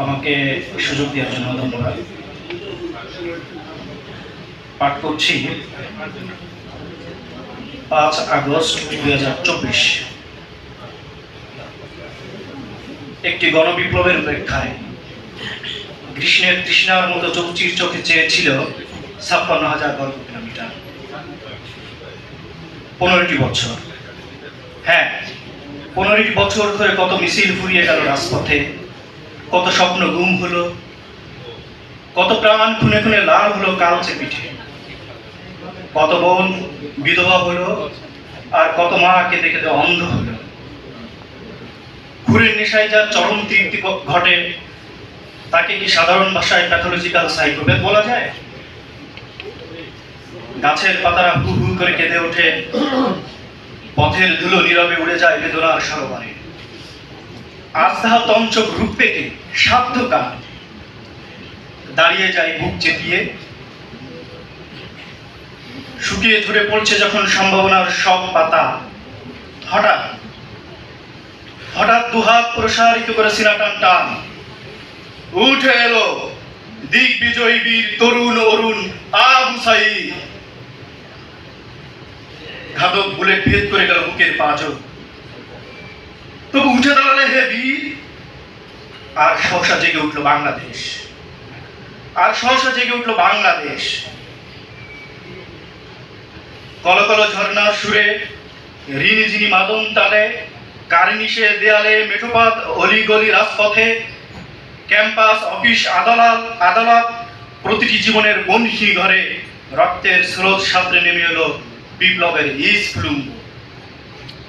আমাকে সুযোগ দেওয়ার জন্য ধন্যবাদ। পাঠ করছি পাঁচ আগস্ট দুই হাজার চব্বিশ। একটি গণবিপ্লবের প্রেক্ষায় গ্রীষ্মের তৃষ্ণার মতো চৌচির চোখে চেয়েছিল ছাপ্পান্ন হাজার বর্গ কিলোমিটার। পনেরোটি বছর। হ্যাঁ পনেরোটি বছর ধরে কত মিছিল ফুরিয়ে গেল রাজপথে। কত স্বপ্ন গুম হলো, কত প্রাণ খুনে খুনে লাল হলো কালচে পিঠে। কত বোন বিধবা হলো, আর কত মা কেঁদে কেঁদে অন্ধ হলো। ঘুরের নেশায় যার চরম তৃপ্তি ঘটে, তাকে কি সাধারণ ভাষায় প্যাথোলজিক্যাল সাইকোপ্যাথ বলা যায়? গাছের পাতারা হু হু করে কেঁদে ওঠে, পথের ধুলো নীরবে উড়ে যায় বেদনার সরোবরে। আজ তাহা তঞ্চক রূপ পেতে সাধ্য কার দাঁড়িয়ে যায় বুক চেপিয়ে। শুকিয়ে ঝরে পড়ছে যখন সম্ভাবনার সব পাতা। হঠাৎ হঠাৎ দুহাত প্রসারিত করে সিনা টান টান। উঠে এলো দিক বিজয়ী বীর তরুণ অরুণ আবু সাইদ। ঘাতক বুলেট ভেদ করে গেল বুকের পাঁচক বীর আর সহসা জেগে উঠল বাংলাদেশ। আর সহসা জেগে উঠল বাংলাদেশ। কলকল সুরে ঋণি মাদন তালে কার্নিশে দেয়ালে মেঠোপাত অলিগলি রাজপথে, ক্যাম্পাস, অফিস, আদালত আদালত প্রতিটি জীবনের বনহীন ঘরে রক্তের স্রোত সাঁতরে নেমে এলো বিপ্লবের ইস ফ্লুম